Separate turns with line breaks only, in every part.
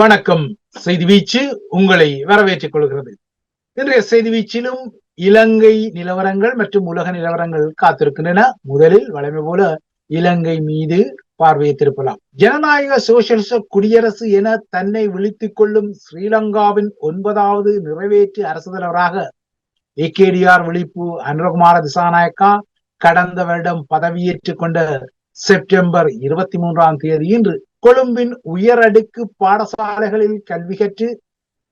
வணக்கம். செய்தி வீச்சு உங்களை வரவேற்றுக் கொள்கிறது. இன்றைய செய்தி வீச்சிலும் இலங்கை நிலவரங்கள் மற்றும் உலக நிலவரங்கள் காத்திருக்கின்றன. முதலில் வழமை போல இலங்கை மீது பார்வையை திருப்பலாம் ஜனநாயக சோசியலிச குடியரசு என தன்னை விழித்துக் கொள்ளும் ஸ்ரீலங்காவின் ஒன்பதாவது நிறைவேற்று அரசு தலைவராக ஏகேடிஆர் விழிப்பு அனுரகுமார திசாநாயக்கா கடந்த வருடம் பதவியேற்றுக் கொண்ட செப்டம்பர் இருபத்தி மூன்றாம் தேதி இன்று கொழும்பின் உயரடுக்கு பாடசாலைகளில் கல்வி கற்று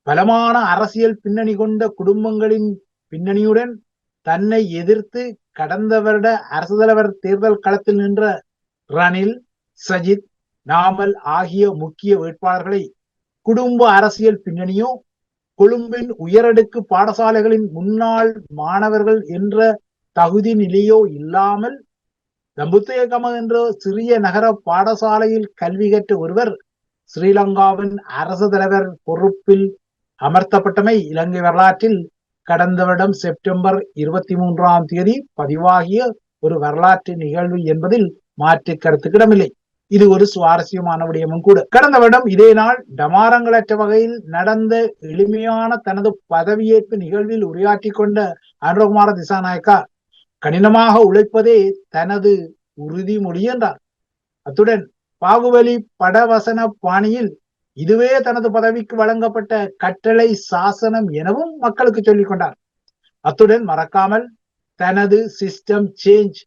பலமான அரசியல் பின்னணி கொண்ட குடும்பங்களின் பின்னணியுடன் தன்னை எதிர்த்து கடந்த வருட அரசு தலைவர் தேர்தல் களத்தில் நின்ற ரணில் சஜித் நாமல் ஆகிய முக்கிய வேட்பாளர்களை குடும்ப அரசியல் பின்னணியோ கொழும்பின் உயரடுக்கு பாடசாலைகளின் முன்னாள் மாணவர்கள் என்ற தகுதி நிலையோ இல்லாமல் தம்புத்தேகம என்ற சிறிய நகர பாடசாலையில் கல்வி கற்ற ஒருவர் ஸ்ரீலங்காவின் அரசு தலைவர் பொறுப்பில் அமர்த்தப்பட்டமை இலங்கை வரலாற்றில் கடந்த வருடம் செப்டம்பர் இருபத்தி மூன்றாம் தேதி பதிவாகிய ஒரு வரலாற்று நிகழ்வு என்பதில் மாற்று கருத்துக்கிடமில்லை இது ஒரு சுவாரஸ்யமான விடயமும் கூட. கடந்த வருடம் இதே நாள் டமாரங்களற்ற வகையில் நடந்த எளிமையான தனது பதவியேற்பு நிகழ்வில் உரையாற்றி கொண்ட அனுரகுமார திசாநாயக்கா கடினமாக உழைப்பதே தனது உறுதிமொழி என்றார். அத்துடன் பாகுபலி படவசன பாணியில் இதுவே தனது பதவிக்கு வழங்கப்பட்ட கட்டளை சாசனம் எனவும் மக்களுக்கு சொல்லிக் கொண்டார். அத்துடன் மறக்காமல் தனது சிஸ்டம் சேஞ்ச்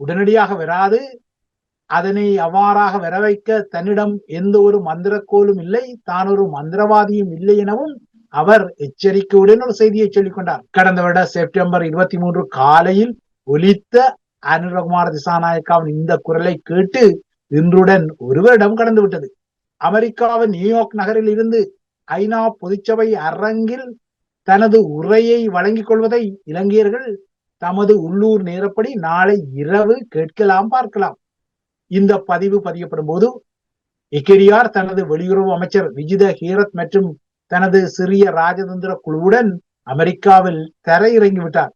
உடனடியாக வராது. அதனை அவ்வாறாக வர வைக்க தன்னிடம் எந்த ஒரு மந்திரக்கோலும் இல்லை தான் ஒரு மந்திரவாதியும் இல்லை எனவும் அவர் எச்சரிக்கையுடன் ஒரு செய்தியை சொல்லிக்கொண்டார். கடந்த வருட செப்டம்பர் இருபத்தி மூன்று காலையில் ஒலித்த அனுரகுமார் திசாநாயக்காவின் இந்த குரலை கேட்டு இன்றுடன் ஒரு வருடம் கடந்து விட்டது அமெரிக்காவின் நியூயார்க் நகரில் இருந்து ஐநா பொதுச்சபை அரங்கில் தனது உரையை வழங்கிக் கொள்வதை இலங்கையர்கள் தமது உள்ளூர் நேரப்படி நாளை இரவு கேட்கலாம் பார்க்கலாம். இந்த பதிவு பதியப்படும் போது இக்கெரியார் தனது வெளியுறவு அமைச்சர் விஜித ஹீரத் மற்றும் தனது சிறிய ராஜதந்திர குழுவுடன் அமெரிக்காவில் தரையிறங்கி விட்டார்.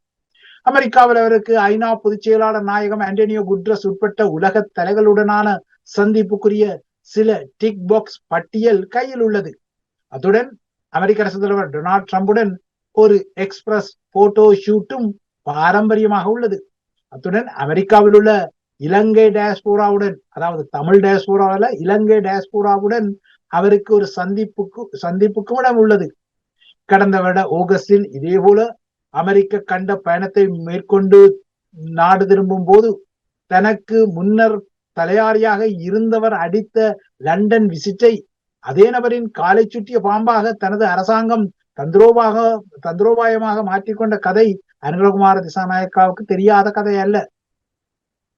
அமெரிக்காவில் அவருக்கு ஐநா பொதுச் செயலாளர் நாயகம் ஆண்டனியோ குட்ரஸ் உட்பட்ட உலக தலைகளுடனான சந்திப்புக்குரிய சில டிக் பாக்ஸ் பட்டியல் கையில் உள்ளது. அத்துடன் அமெரிக்க அரசு தலைவர் டொனால்ட் ட்ரம்புடன் ஒரு எக்ஸ்பிரஸ் போட்டோ ஷூட்டும் பாரம்பரியமாக உள்ளது. அத்துடன் அமெரிக்காவில் உள்ள இலங்கை டேஸ்போராவுடன் அதாவது தமிழ் டேஸ்போராவில் இலங்கை டேஸ்போராவுடன் அவருக்கு ஒரு சந்திப்புக்கு சந்திப்புக்கும் இடம் உள்ளது. கடந்த வருட ஆகஸ்டில் இதே போல அமெரிக்க கண்ட பயணத்தை மேற்கொண்டு நாடு திரும்பும் போது தனக்கு முன்னர் தலையாரியாக இருந்தவர் அடித்த லண்டன் விசிட்டை அதே நபரின் காலை சுற்றிய பாம்பாக தனது அரசாங்கம் தந்திரோபாக தந்திரோபாயமாக மாற்றிக்கொண்ட கதை அனுரகுமார திசாநாயக்காவுக்கு தெரியாத கதை அல்ல.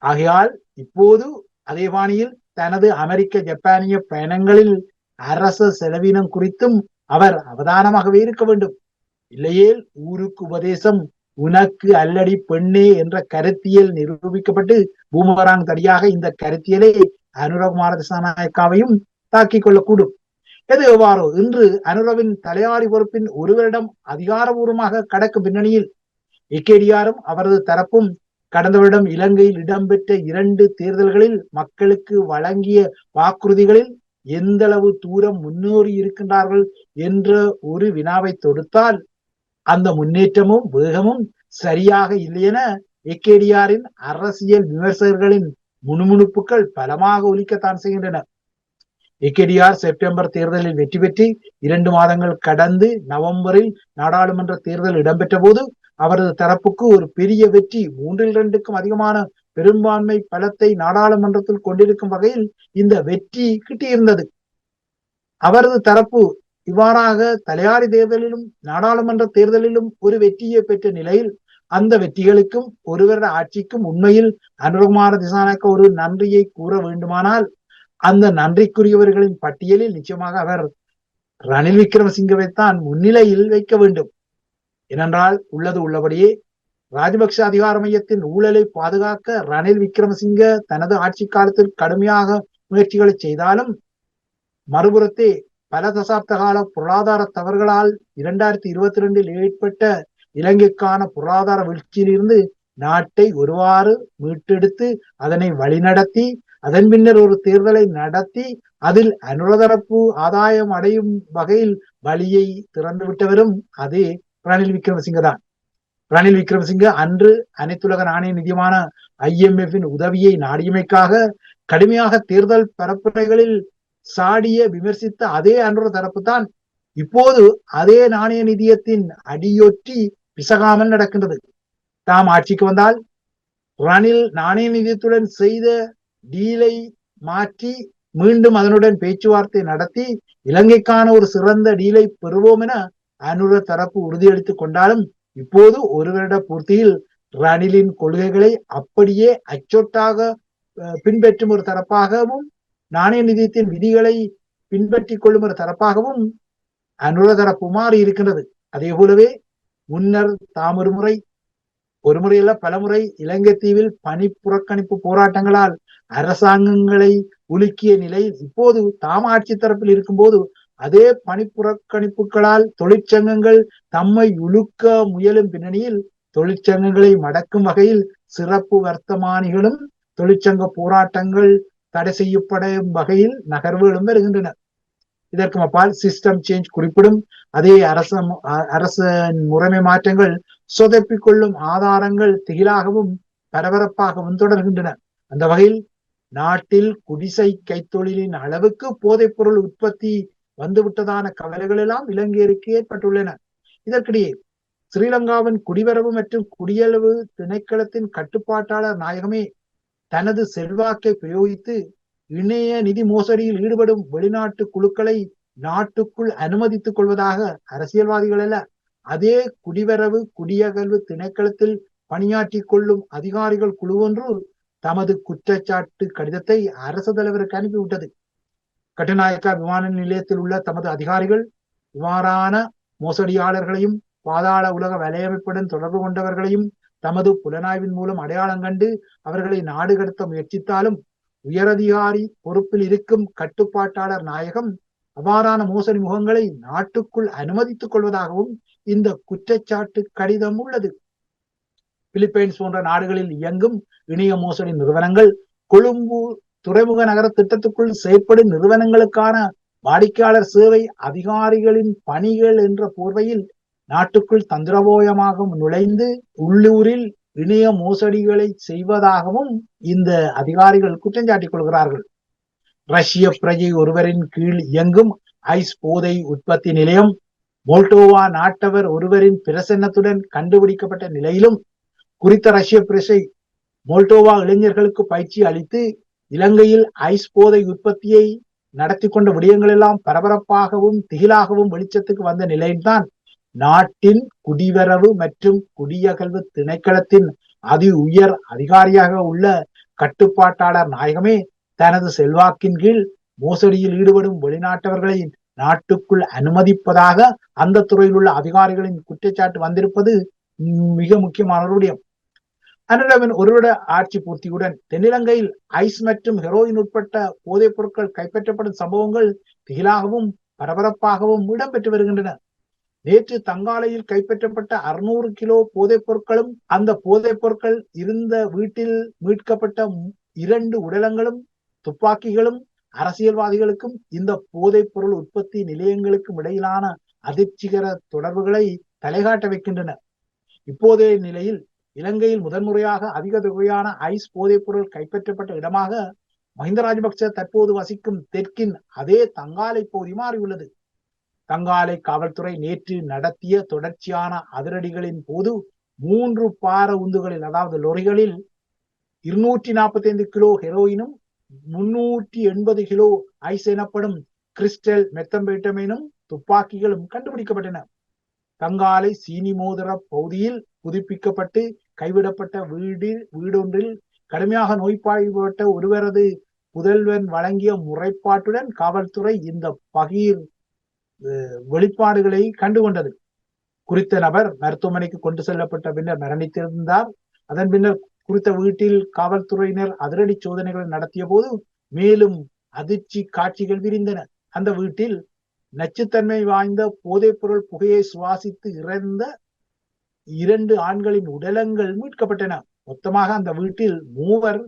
ஆகையால் இப்போது அதே பாணியில் தனது அமெரிக்க ஜப்பானிய பயணங்களில் அரச செலவினம் குறித்தும் அவர் அவதானமாகவே இருக்க வேண்டும். இல்லையேல் ஊருக்கு உபதேசம் உனக்கு அல்லடி பெண்ணே என்ற கருத்தியல் நிரூபிக்கப்பட்டு பூமராங் தடியாக இந்த கருத்தியலை அனுரகுமார திசாநாயக்காவையும் தாக்கிக் கொள்ளக்கூடும். எது எவ்வாறோ இன்று அனுரவின் தலையாரி பொறுப்பின் ஒரு வருடம் அதிகாரபூர்வமாக கடக்கும் பின்னணியில் இக்கேடியாரும் அவரது தரப்பும் கடந்த வருடம் இலங்கையில் இடம்பெற்ற இரண்டு தேர்தல்களில் மக்களுக்கு வழங்கிய வாக்குறுதிகளில் எந்த அளவு தூரம் முன்னேறி இருக்கின்றார்கள் என்ற ஒரு வினாவை தொடுத்தால் அந்த முன்னேற்றமும் வேகமும் சரியாக இல்லையென எக்கேடிஆரின் அரசியல் விமர்சகர்களின் முணுமுணுப்புகள் பலமாக ஒலிக்கத்தான் செய்கின்றன. எக்கேடிஆர் செப்டம்பர் தேர்தலில் வெற்றி பெற்று இரண்டு மாதங்கள் கடந்து நவம்பரில் நாடாளுமன்ற தேர்தல் இடம்பெற்ற போது அவரது தரப்புக்கு ஒரு பெரிய வெற்றி மூன்றில் இரண்டுக்கும் அதிகமான பெரும்பான்மை பலத்தை நாடாளுமன்றத்தில் கொண்டிருக்கும் வகையில் இந்த வெற்றி கிட்டியிருந்தது. அவரது தரப்பு இவ்வாறாக தலையாரி தேர்தலிலும் நாடாளுமன்ற தேர்தலிலும் ஒரு வெற்றியை பெற்ற நிலையில் அந்த வெற்றிகளுக்கும் ஒருவரது ஆட்சிக்கும் உண்மையில் அனுரகுமார திசாநாயக்க ஒரு நன்றியை கூற வேண்டுமானால் அந்த நன்றிக்குரியவர்களின் பட்டியலில் நிச்சயமாக அவர் ரணில் விக்ரமசிங்கவைத்தான் முன்னிலையில் வைக்க வேண்டும். ஏனென்றால் உள்ளது உள்ளபடியே ராஜபக்ஷ அதிகார மையத்தின் ஊழலை பாதுகாக்க ரணில் விக்ரமசிங்க தனது ஆட்சி காலத்தில் கடுமையாக முயற்சிகளை செய்தாலும் மறுபுறத்தே பல தசாப்த கால பொருளாதார தவறுகளால் இரண்டாயிரத்தி இருபத்தி ரெண்டில் ஏற்பட்ட இலங்கைக்கான பொருளாதார வீழ்ச்சியிலிருந்து நாட்டை ஒருவாறு மீட்டெடுத்து அதனை வழிநடத்தி அதன் பின்னர் ஒரு தேர்தலை நடத்தி அதில் அனுரதரப்பு ஆதாயம் அடையும் வகையில் வழியை திறந்து விட்டவரும் அதே ரணில் விக்ரமசிங்க தான். ரணில் விக்ரமசிங்க அன்று அனைத்துலக நாணய நிதியமான ஐஎம்எஃபின் உதவியை நாடியமைக்காக கடுமையாக தேர்தல் பரப்புரைகளில் சாடிய விமர்சித்த அதே அன்றொரு தரப்பு தான் இப்போது அதே நாணய நிதியத்தின் அடியொற்றி பிசகாமல் நடக்கின்றது. தாம் ஆட்சிக்கு வந்தால் ரணில் நாணய நிதியத்துடன் செய்த டீலை மாற்றி மீண்டும் அதனுடன் பேச்சுவார்த்தை நடத்தி இலங்கைக்கான ஒரு சிறந்த டீலை பெறுவோம் என அனுர தரப்பு உறுதியளித்துக் கொண்டாலும் இப்போது ஒரு வருட பூர்த்தியில் ரணிலின் கொள்கைகளை அப்படியே அச்சொட்டாக பின்பற்றும் ஒரு தரப்பாகவும் நாணய நிதியத்தின் விதிகளை பின்பற்றி கொள்ளும் ஒரு தரப்பாகவும் அனுர தரப்பு மாறி இருக்கின்றது. அதே போலவே முன்னர் தாம் ஒரு முறை ஒரு முறையில பலமுறை இலங்கை தீவில் பணி புறக்கணிப்பு போராட்டங்களால் அரசாங்கங்களை உலுக்கிய நிலையில் இப்போது தாம் ஆட்சி தரப்பில் இருக்கும்போது அதே பணிப்புறக்கணிப்புகளால் தொழிற்சங்கங்கள் தம்மை உழுக்க முயலும் பின்னணியில் தொழிற்சங்கங்களை மடக்கும் வகையில் சிறப்பு வர்த்தமானிகளும் தொழிற்சங்க போராட்டங்கள் தடை செய்யப்படும் வகையில் நகர்வுகளும் வருகின்றன. இதற்கு அப்பால் சிஸ்டம் சேஞ்ச் குறிப்பிடும். அதே அரச அரச முறைமை மாற்றங்கள் சொதப்பிக் கொள்ளும் ஆதாரங்கள் திகிலாகவும் பரபரப்பாகவும் தொடர்கின்றன. அந்த வகையில் நாட்டில் குடிசை கைத்தொழிலின் அளவுக்கு போதைப் பொருள் உற்பத்தி வந்துவிட்டதான கவலைகள் எல்லாம் இலங்கையருக்கு ஏற்பட்டுள்ளன. இதற்கிடையே ஸ்ரீலங்காவின் குடிவரவு மற்றும் குடியளவு திணைக்களத்தின் கட்டுப்பாட்டாளர் நாயகமே தனது செல்வாக்கை பிரயோகித்து இணைய நிதி மோசடியில் ஈடுபடும் வெளிநாட்டு குழுக்களை நாட்டுக்குள் அனுமதித்துக் கொள்வதாக அரசியல்வாதிகள் அல்ல அதே குடிவரவு குடியகல்வு திணைக்களத்தில் பணியாற்றி கொள்ளும் அதிகாரிகள் குழு ஒன்று தமது குற்றச்சாட்டு கடிதத்தை அரசு தலைவருக்கு அனுப்பிவிட்டது. கட்டுநாயக்கா விமான நிலையத்தில் உள்ள தமது அதிகாரிகள் இவ்வாறான மோசடியாளர்களையும் பாதாள உலக வலையமைப்புடன் தொடர்பு கொண்டவர்களையும் தமது புலனாய்வின் மூலம் அடையாளம் கண்டு அவர்களை நாடு கடத்த முயற்சித்தாலும் உயரதிகாரி பொறுப்பில் இருக்கும் கட்டுப்பாட்டாளர் நாயகம் அவ்வாறான மோசடி முகங்களை நாட்டுக்குள் அனுமதித்துக் கொள்வதாகவும் இந்த குற்றச்சாட்டு கடிதம் உள்ளது. பிலிப்பைன்ஸ் போன்ற நாடுகளில் இயங்கும் இணைய மோசடி நிறுவனங்கள் கொழும்பு துறைமுக நகர திட்டத்துக்குள் செயற்படும் நிறுவனங்களுக்கான வாடிக்கையாளர் சேவை அதிகாரிகளின் பணிகள் என்ற போர்வையில் நாட்டுக்குள் தந்திரபோயமாக நுழைந்து உள்ளூரில் இணைய மோசடிகளை செய்வதாகவும் இந்த அதிகாரிகள் குற்றம் சாட்டிக் கொள்கிறார்கள். ரஷ்ய பிரஜை ஒருவரின் கீழ் இயங்கும் ஐஸ் போதை உற்பத்தி நிலையம் மோல்டோவா நாட்டவர் ஒருவரின் பிரசன்னத்துடன் கண்டுபிடிக்கப்பட்ட நிலையிலும் குறித்த ரஷ்ய பிரஜை மோல்டோவா இளைஞர்களுக்கு பயிற்சி அளித்து இலங்கையில் ஐஸ் போதை உற்பத்தியை நடத்தி கொண்ட விடயங்கள் எல்லாம் பரபரப்பாகவும் திகிலாகவும் வெளிச்சத்துக்கு வந்த நிலையில்தான் நாட்டின் குடிவரவு மற்றும் குடியகல்வு திணைக்களத்தின் அதி உயர் அதிகாரியாக உள்ள கட்டுப்பாட்டாளர் நாயகமே தனது செல்வாக்கின் கீழ் மோசடியில் ஈடுபடும் வெளிநாட்டவர்களை நாட்டுக்குள் அனுமதிப்பதாக அந்த துறையில் உள்ள அதிகாரிகளின் குற்றச்சாட்டு வந்திருப்பது மிக முக்கியமான விடயம். அனுரவின் ஒருவருட ஆட்சி பூர்த்தியுடன் தென்னிலங்கையில் ஐஸ் மற்றும் ஹெரோயின் உட்பட்ட போதைப் பொருட்கள் கைப்பற்றப்படும் சம்பவங்கள் திகிலாகவும் பரபரப்பாகவும் இடம்பெற்று வருகின்றன. நேற்று தங்காலையில் கைப்பற்றப்பட்ட அறுநூறு கிலோ போதைப் பொருட்களும் அந்த போதைப் பொருட்கள் இருந்த வீட்டில் மீட்கப்பட்ட இரண்டு உடலங்களும் துப்பாக்கிகளும் அரசியல்வாதிகளுக்கும் இந்த போதைப் பொருள் உற்பத்தி நிலையங்களுக்கும் இடையிலான அதிர்ச்சிகர தொடர்புகளை தலைகாட்ட வைக்கின்றன. இப்போதைய நிலையில் இலங்கையில் முதன்முறையாக அதிக தொகையான ஐஸ் போதைப் பொருள் கைப்பற்றப்பட்ட இடமாக மஹிந்த ராஜபக்ச தற்போது வசிக்கும் தெற்கின் அதே தங்காலை பகுதி மாறியுள்ளது. தங்காலை காவல்துறை நேற்று நடத்திய தொடர்ச்சியான அதிரடிகளின் போது மூன்று பார உந்துகளில் அதாவது லொரிகளில் இருநூற்றி நாற்பத்தி ஐந்து கிலோ ஹெரோயினும் முன்னூற்றி எண்பது கிலோ ஐஸ் எனப்படும் கிறிஸ்டல் மெத்தம்பேட்டமைனும் துப்பாக்கிகளும் கண்டுபிடிக்கப்பட்டன. தங்காலை சீனி மோதிர பகுதியில் புதுப்பிக்கப்பட்டு கைவிடப்பட்ட வீடு வீடொன்றில் கடுமையாக நோய்பாய்ப்பட்ட ஒருவரது புதல்வன் வழங்கிய முறைப்பாட்டுடன் காவல்துறை இந்த பகிர் வெளிப்பாடுகளை கண்டுகொண்டது. குறித்த நபர் மருத்துவமனைக்கு கொண்டு செல்லப்பட்ட பின்னர் மரணித்திருந்தார். அதன் பின்னர் குறித்த வீட்டில் காவல்துறையினர் அதிரடி சோதனைகளை நடத்திய போது மேலும் அதிர்ச்சி காட்சிகள் விரிந்தன. அந்த வீட்டில் நச்சுத்தன்மை வாய்ந்த போதைப் பொருள் புகையை சுவாசித்து இறந்த இரண்டு ஆண்களின் உடலங்கள் மீட்கப்பட்டன. மொத்தமாக அந்த வீட்டில் மூவர்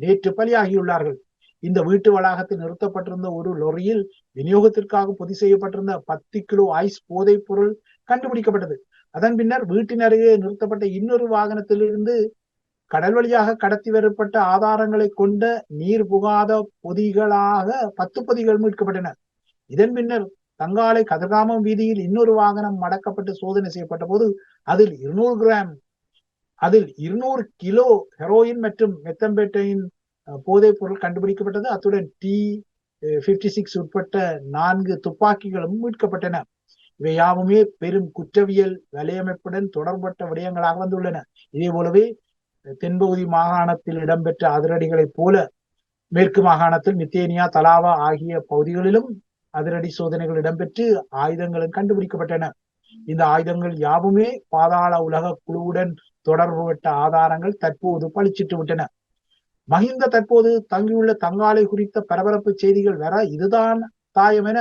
நேற்று பலியாகியுள்ளார்கள். இந்த வீட்டு வளாகத்தில் நிறுத்தப்பட்டிருந்த ஒரு லொரியில் விநியோகத்திற்காக பொதி செய்யப்பட்டிருந்த பத்து கிலோ ஐஸ் போதைப் பொருள் கண்டுபிடிக்கப்பட்டது. அதன் பின்னர் வீட்டின் அருகே நிறுத்தப்பட்ட இன்னொரு வாகனத்திலிருந்து கடல் வழியாக கடத்தி வரப்பட்ட ஆதாரங்களை கொண்ட நீர் புகாத பொதிகளாக பத்து பொதிகள் மீட்கப்பட்டன. இதன் பின்னர் தங்காலை கதிர்காமம் வீதியில் இன்னொரு வாகனம் மடக்கப்பட்டு சோதனை செய்யப்பட்ட போது அதில் இருநூறு கிராம் அதில் இருநூறு கிலோ ஹெரோயின் மற்றும் மெத்தம்பேட்டையின் போதைப் பொருள் கண்டுபிடிக்கப்பட்டது. அத்துடன் டி பிப்டி சிக்ஸ் உட்பட்ட நான்கு துப்பாக்கிகளும் மீட்கப்பட்டன. இவை யாவுமே பெரும் குற்றவியல் வலையமைப்புடன் தொடர்பட்ட விடயங்களாக வந்துள்ளன. இதே போலவே தென்பகுதி மாகாணத்தில் இடம்பெற்ற அதிரடிகளைப் போல மேற்கு மாகாணத்தில் மித்தேனியா தலாவா ஆகிய பகுதிகளிலும் அதிரடி சோதனைகள் இடம்பெற்று ஆயுதங்களும் கண்டுபிடிக்கப்பட்டன. இந்த ஆயுதங்கள் யாவுமே பாதாள உலக குழுவுடன் தொடர்புபட்ட ஆதாரங்கள் தற்போது பளிச்சிட்டு விட்டன. மஹிந்த தற்போது தங்கியுள்ள தங்காலை குறித்த பரபரப்பு செய்திகள் வர இதுதான் தாயம் என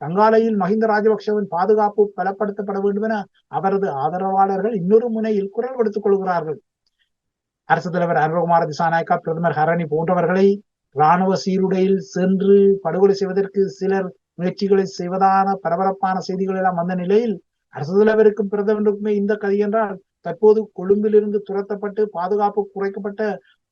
தங்காலையில் மஹிந்த ராஜபக்சவின் பாதுகாப்பு பலப்படுத்தப்பட வேண்டும் என அவரது ஆதரவாளர்கள் இன்னொரு முனையில் குரல் கொடுத்துக் கொள்கிறார்கள். அரசு தலைவர் அனுரகுமார திசாநாயக்கா பிரதமர் ஹரணி போன்றவர்களை இராணுவ சீருடையில் சென்று படுகொலை செய்வதற்கு சிலர் முயற்சிகளை செய்வதான பரபரப்பான செய்திகள் எல்லாம் வந்த நிலையில் அரசு தலைவருக்கும் பிரதமருக்குமே இந்த கதை என்றால் தற்போது கொழும்பிலிருந்து துரத்தப்பட்டு பாதுகாப்பு குறைக்கப்பட்ட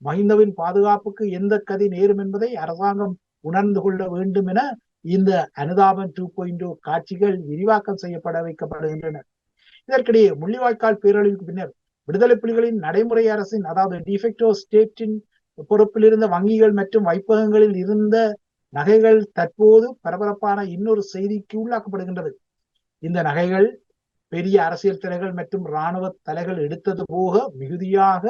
மஹிந்தவின் பாதுகாப்புக்கு எந்த கதி நேரும் என்பதை அரசாங்கம் உணர்ந்து கொள்ள வேண்டும் என இந்த அனுதாபம் டூ பாயிண்ட் டூ காட்சிகள் விரிவாக்கம் செய்யப்பட வைக்கப்படுகின்றன. இதற்கிடையே முள்ளிவாய்க்கால் பேரழிவுக்கு பின்னர் விடுதலை புலிகளின் நடைமுறை அரசின் அதாவது டிஃபெக்டோ ஸ்டேட்டின் பொறுப்பில் இருந்த வங்கிகள் மற்றும் வைப்பகங்களில் இருந்த நகைகள் தற்போது பரபரப்பான இன்னொரு செய்திக்கு உள்ளாக்கப்படுகின்றது. இந்த நகைகள் பெரிய அரசியல் தலைகள் மற்றும் இராணுவ தலைகள் எடுத்தது போக மிகுதியாக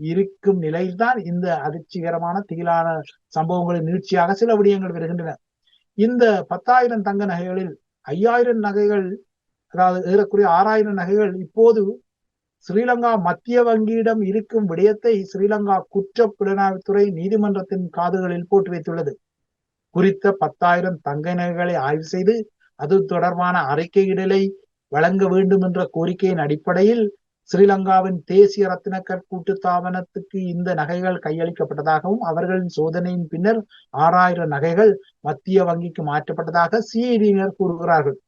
இருக்கும் நிலையில்தான் இந்த அதிர்ச்சிகரமான திகிலான சம்பவங்களின் நீட்சியாக சில விடயங்கள் வருகின்றன. இந்த பத்தாயிரம் தங்க நகைகளில் ஐயாயிரம் நகைகள் அதாவது ஏறக்குறைய ஆறாயிரம் நகைகள் இப்போது ஸ்ரீலங்கா மத்திய வங்கியிடம் இருக்கும் விடயத்தை ஸ்ரீலங்கா குற்ற புலனாய்வுத்துறை நீதிமன்றத்தின் காதுகளில் போட்டு வைத்துள்ளது. குறித்த பத்தாயிரம் தங்க நகைகளை ஆய்வு செய்து அது தொடர்பான அறிக்கையிடலை வழங்க வேண்டும் என்ற கோரிக்கையின் அடிப்படையில் ஸ்ரீலங்காவின் தேசிய ரத்தினக்கர் கூட்டு தாபனத்துக்கு இந்த நகைகள் கையளிக்கப்பட்டதாகவும் அவர்களின் சோதனையின் பின்னர் ஆறாயிரம் நகைகள் மத்திய வங்கிக்கு மாற்றப்பட்டதாக சிஐடியினர் கூறுகிறார்கள்.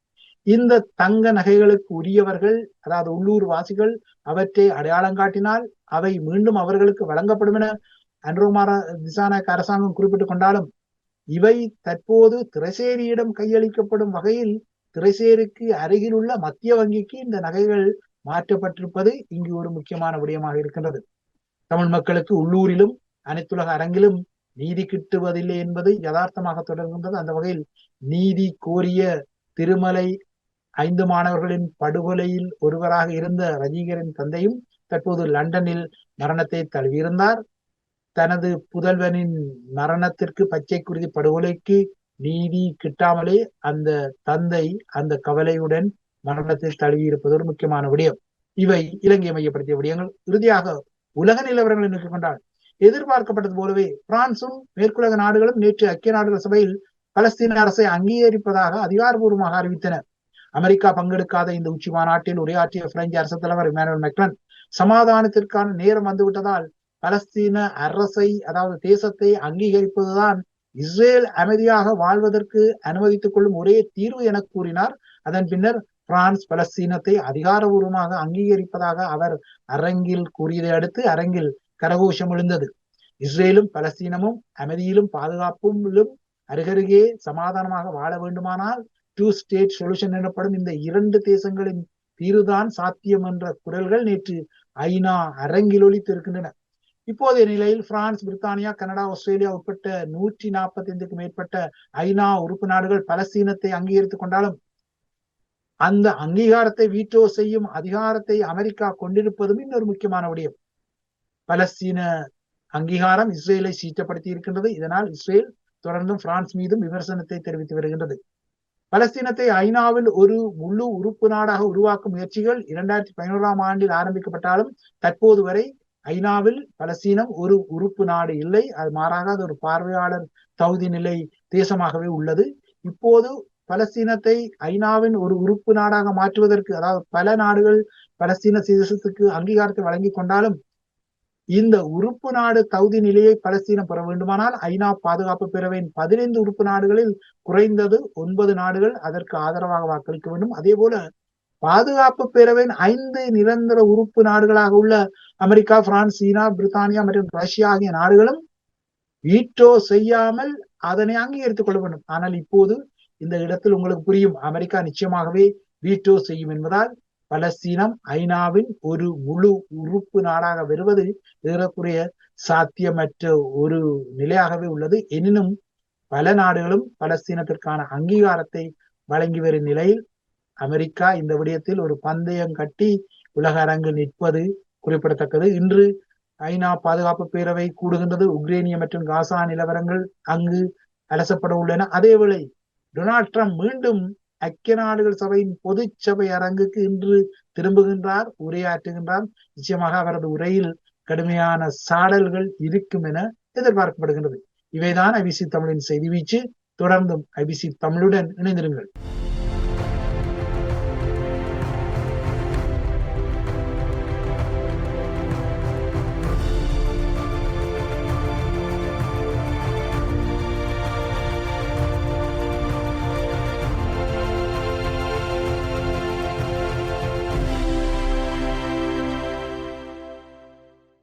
இந்த தங்க நகைகளுக்கு உரியவர்கள் அதாவது உள்ளூர் வாசிகள் அவற்றை அடையாளம் காட்டினால் அவை மீண்டும் அவர்களுக்கு வழங்கப்படும் என அன்ரோமாரா திசாநாயக் அரசாங்கம் குறிப்பிட்டுக் கொண்டாலும் இவை தற்போது திரைசேரியிடம் கையளிக்கப்படும் வகையில் திரைசேருக்கு அருகில் உள்ள மத்திய வங்கிக்கு இந்த நகைகள் மாற்றப்பட்டிருப்பது இங்கு ஒரு முக்கியமான விடயமாக இருக்கின்றது. தமிழ் மக்களுக்கு உள்ளூரிலும் அனைத்துலக அரங்கிலும் நீதி கிட்டுவதில்லை என்பது யதார்த்தமாக தொடர்கின்றது. அந்த வகையில் நீதி கோரிய திருமலை ஐந்து மாணவர்களின் படுகொலையில் ஒருவராக இருந்த ரஜிகரின் தந்தையும் தற்போது லண்டனில் மரணத்தை தழுவியிருந்தார். தனது புதல்வனின் மரணத்திற்கு பச்சை குருதி படுகொலைக்கு நீதி கிட்டாமலே அந்த தந்தை அந்த கவலையுடன் மரணத்தை தழுவியிருப்பது ஒரு முக்கியமான விடயம். இவை இலங்கை மையப்படுத்திய விடயங்கள். இறுதியாக உலக நிலவரங்களை நோக்கிக் கொண்டால் எதிர்பார்க்கப்பட்டது போலவே பிரான்சும் மேற்குலக நாடுகளும் நேற்று ஐக்கிய நாடுகள் சபையில் பலஸ்தீன அரசை அங்கீகரிப்பதாக அதிகாரபூர்வமாக அறிவித்தனர் அமெரிக்கா பங்கெடுக்காத இந்த உச்சி மாநாட்டில் உரையாற்றிய பிரெஞ்சு அரசு தலைவர் இமானுவல் மெக்லன் சமாதானத்திற்கான நேரம் வந்துவிட்டதால் பலஸ்தீன அரசை அதாவது தேசத்தை அங்கீகரிப்பதுதான் இஸ்ரேல் அமைதியாக வாழ்வதற்கு அனுமதித்துக் கொள்ளும் ஒரே தீர்வு என கூறினார். அதன் பின்னர் பிரான்ஸ் பலஸ்தீனத்தை அதிகாரபூர்வமாக அங்கீகரிப்பதாக அவர் அரங்கில் கூறியதை அடுத்து அரங்கில் கரகோஷம் எழுந்தது. இஸ்ரேலும் பலஸ்தீனமும் அமைதியிலும் பாதுகாப்பிலும் அருகருகே சமாதானமாக வாழ வேண்டுமானால் டூ ஸ்டேட் சொல்யூஷன் எனப்படும் இந்த இரண்டு தேசங்களின் தீர்வுதான் சாத்தியம் என்ற குரல்கள் நேற்று ஐநா அரங்கில் ஒழித்து இருக்கின்றன இப்போதைய நிலையில் பிரான்ஸ் பிரித்தானியா கனடா ஆஸ்திரேலியா உட்பட்ட நூற்றி நாற்பத்தி ஐந்துக்கும் மேற்பட்ட ஐநா உறுப்பு நாடுகள் பலஸ்தீனத்தை அங்கீகரித்துக் கொண்டாலும் அந்த அங்கீகாரத்தை வீட்டோ செய்யும் அதிகாரத்தை அமெரிக்கா கொண்டிருப்பதும் இன்னொரு முக்கியமான விடயம். பலஸ்தீன அங்கீகாரம் இஸ்ரேலை சீட்டப்படுத்தி இருக்கின்றது. இதனால் இஸ்ரேல் தொடர்ந்தும் பிரான்ஸ் மீதும் விமர்சனத்தை தெரிவித்து வருகின்றது. பலஸ்தீனத்தை ஐநாவில் ஒரு முழு உறுப்பு நாடாக உருவாக்கும் முயற்சிகள் இரண்டாயிரத்தி பதினோராம் ஆண்டில் ஆரம்பிக்கப்பட்டாலும் தற்போது வரை ஐநாவில் பலஸ்தீனம் ஒரு உறுப்பு நாடு இல்லை. அது மாறாக அது ஒரு பார்வையாளர் தகுதி நிலை தேசமாகவே உள்ளது. இப்போது பலஸ்தீனத்தை ஐநாவின் ஒரு உறுப்பு நாடாக மாற்றுவதற்கு அதாவது பல நாடுகள் பலஸ்தீன தேசத்துக்கு அங்கீகாரத்தை வழங்கி கொண்டாலும் இந்த உறுப்பு நாடு தகுதி நிலையை பலஸ்தீனம் பெற வேண்டுமானால் ஐநா பாதுகாப்பு பேரவையின் பதினைந்து உறுப்பு நாடுகளில் குறைந்தது ஒன்பது நாடுகள் அதற்கு ஆதரவாக வாக்களிக்க வேண்டும். அதே போல பாதுகாப்பு பேரவையின் ஐந்து நிரந்தர உறுப்பு நாடுகளாக உள்ள அமெரிக்கா பிரான்ஸ் சீனா பிரித்தானியா மற்றும் ரஷ்யா ஆகிய நாடுகளும் வீட்டோ செய்யாமல் அதனை அங்கீகரித்துக் கொள்ள வேண்டும். ஆனால் இப்போது இந்த இடத்தில் உங்களுக்கு புரியும். அமெரிக்கா நிச்சயமாகவே வீட்டோ செய்யும் என்பதால் பலஸ்தீனம் ஐநாவின் ஒரு முழு உறுப்பு நாடாக வருவது ஏறக்குறைய சாத்தியமற்ற ஒரு நிலையாகவே உள்ளது. எனினும் பல நாடுகளும் பலஸ்தீனத்திற்கான அங்கீகாரத்தை வழங்கி வரும் நிலையில் அமெரிக்கா இந்த விடயத்தில் ஒரு பந்தயம் கட்டி உலக அரங்கில் நிற்பது குறிப்பிடத்தக்கது. இன்று ஐநா பாதுகாப்பு பேரவை கூடுகின்றது. உக்ரேனிய மற்றும் காசா நிலவரங்கள் அங்கு அலசப்பட உள்ளன. அதேவேளை டொனால்ட் ட்ரம்ப் மீண்டும் ஐக்கிய நாடுகள் சபையின் பொது சபை அரங்குக்கு இன்று திரும்புகின்றார் உரையாற்றுகின்றார். நிச்சயமாக அவரது உரையில் கடுமையான சாடல்கள் இருக்கும் என எதிர்பார்க்கப்படுகின்றது. இவைதான் ஐபிசி தமிழின் செய்தி வீச்சு. தொடர்ந்தும் ஐபிசி தமிழுடன் இணைந்திருங்கள்.